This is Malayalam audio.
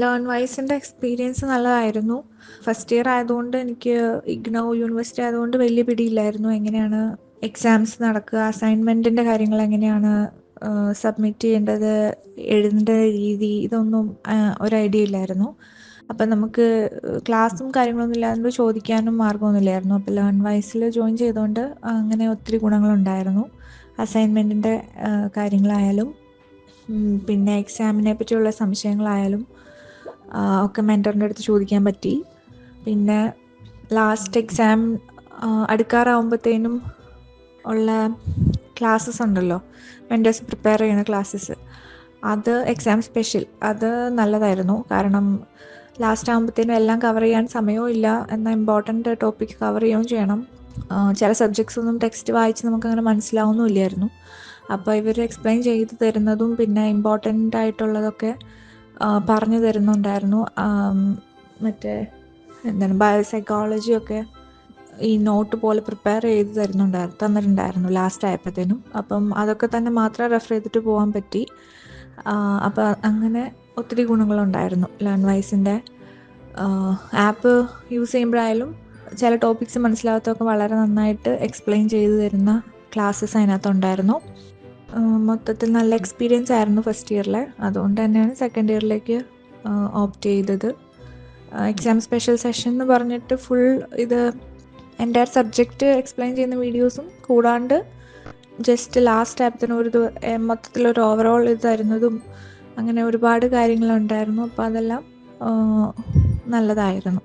ലേൺ വൈസിന്റെ എക്സ്പീരിയൻസ് നല്ലതായിരുന്നു. ഫസ്റ്റ് ഇയർ ആയതുകൊണ്ട് എനിക്ക് ഇഗ്നോ യൂണിവേഴ്സിറ്റി ആയതുകൊണ്ട് വലിയ പിടിയില്ലായിരുന്നു. എങ്ങനെയാണ് എക്സാംസ് നടക്കുക അസൈൻമെന്റിന്റെ കാര്യങ്ങൾ എങ്ങനെയാണ് സബ്മിറ്റ് ചെയ്യേണ്ടത് എഴുതേണ്ട രീതി ഇതൊന്നും ഒരു ഐഡിയ ഇല്ലായിരുന്നു. അപ്പം നമുക്ക് ക്ലാസ്സും കാര്യങ്ങളൊന്നും ഇല്ലാതെ ചോദിക്കാനും മാർഗമൊന്നുമില്ലായിരുന്നു അപ്പോൾ ലേൺ വൈസിൽ ജോയിൻ ചെയ്തുകൊണ്ട് അങ്ങനെ ഒത്തിരി ഗുണങ്ങളുണ്ടായിരുന്നു. അസൈൻമെന്റിന്റെ കാര്യങ്ങളായാലും. പിന്നെ എക്സാമിനെ പറ്റിയുള്ള സംശയങ്ങളായാലും ഒക്കെ മെന്ററിന്റെ അടുത്ത് ചോദിക്കാൻ പറ്റി. പിന്നെ ലാസ്റ്റ് എക്സാം അടുക്കാറാവുമ്പോഴത്തേനും ഉള്ള ക്ലാസ്സസ് ഉണ്ടല്ലോ. മെന്റേഴ്സ് പ്രിപ്പയർ ചെയ്യുന്ന ക്ലാസ്സസ് അത് എക്സാം സ്പെഷ്യൽ അത് നല്ലതായിരുന്നു. കാരണം ലാസ്റ്റ് ആകുമ്പോഴത്തേനും എല്ലാം കവർ ചെയ്യാൻ സമയവും ഇല്ല എന്നാൽ ഇമ്പോർട്ടന്റ് ടോപ്പിക് കവർ ചെയ്യുകയും ചെയ്യണം. ചില സബ്ജക്ട്സ് ഒന്നും ടെക്സ്റ്റ് വായിച്ച് നമുക്കങ്ങനെ മനസ്സിലാവുന്നുമില്ലായിരുന്നു അപ്പോൾ ഇവർ എക്സ്പ്ലെയിൻ ചെയ്ത് തരുന്നതും പിന്നെ ഇമ്പോർട്ടന്റ് ആയിട്ടുള്ളതൊക്കെ പറഞ്ഞു തരുന്നുണ്ടായിരുന്നു. മറ്റേ എന്താണ് ബയോസൈക്കോളജി ഒക്കെ ഈ നോട്ട് പോലെ പ്രിപ്പയർ ചെയ്ത് തരുന്നുണ്ടായിരുന്നു തന്നിട്ടുണ്ടായിരുന്നു ലാസ്റ്റ് ആയപ്പോഴത്തേനും. അപ്പം അതൊക്കെ തന്നെ മാത്രം റെഫർ ചെയ്തിട്ട് പോകാൻ പറ്റി. അപ്പോൾ അങ്ങനെ ഒത്തിരി ഗുണങ്ങളുണ്ടായിരുന്നു ലേൺ വൈസിന്റെ ആപ്പ് യൂസ് ചെയ്യുമ്പോഴായാലും ചില ടോപ്പിക്സ് മനസ്സിലാകാത്തതൊക്കെ വളരെ നന്നായിട്ട് എക്സ്പ്ലെയിൻ ചെയ്തു തരുന്ന ക്ലാസ്സസ് അതിനകത്തുണ്ടായിരുന്നു. മൊത്തത്തിൽ നല്ല എക്സ്പീരിയൻസ് ആയിരുന്നു ഫസ്റ്റ് ഇയറിൽ അതുകൊണ്ട് തന്നെയാണ് സെക്കൻഡ് ഇയറിലേക്ക് ഓപ്റ്റ് ചെയ്തത്. എക്സാം സ്പെഷ്യൽ സെഷൻ എന്ന് പറഞ്ഞിട്ട് ഫുൾ ഇത് എന്റെ സബ്ജക്റ്റ് എക്സ്പ്ലെയിൻ ചെയ്യുന്ന വീഡിയോസും കൂടാണ്ട് ജസ്റ്റ് ലാസ്റ്റ് ആപ്പത്തിന് ഒരു മൊത്തത്തിലൊരു ഓവറോൾ ഇത് തരുന്നതും അങ്ങനെ ഒരുപാട് കാര്യങ്ങളുണ്ടായിരുന്നു. അപ്പോൾ അതെല്ലാം നല്ലതായിരുന്നു.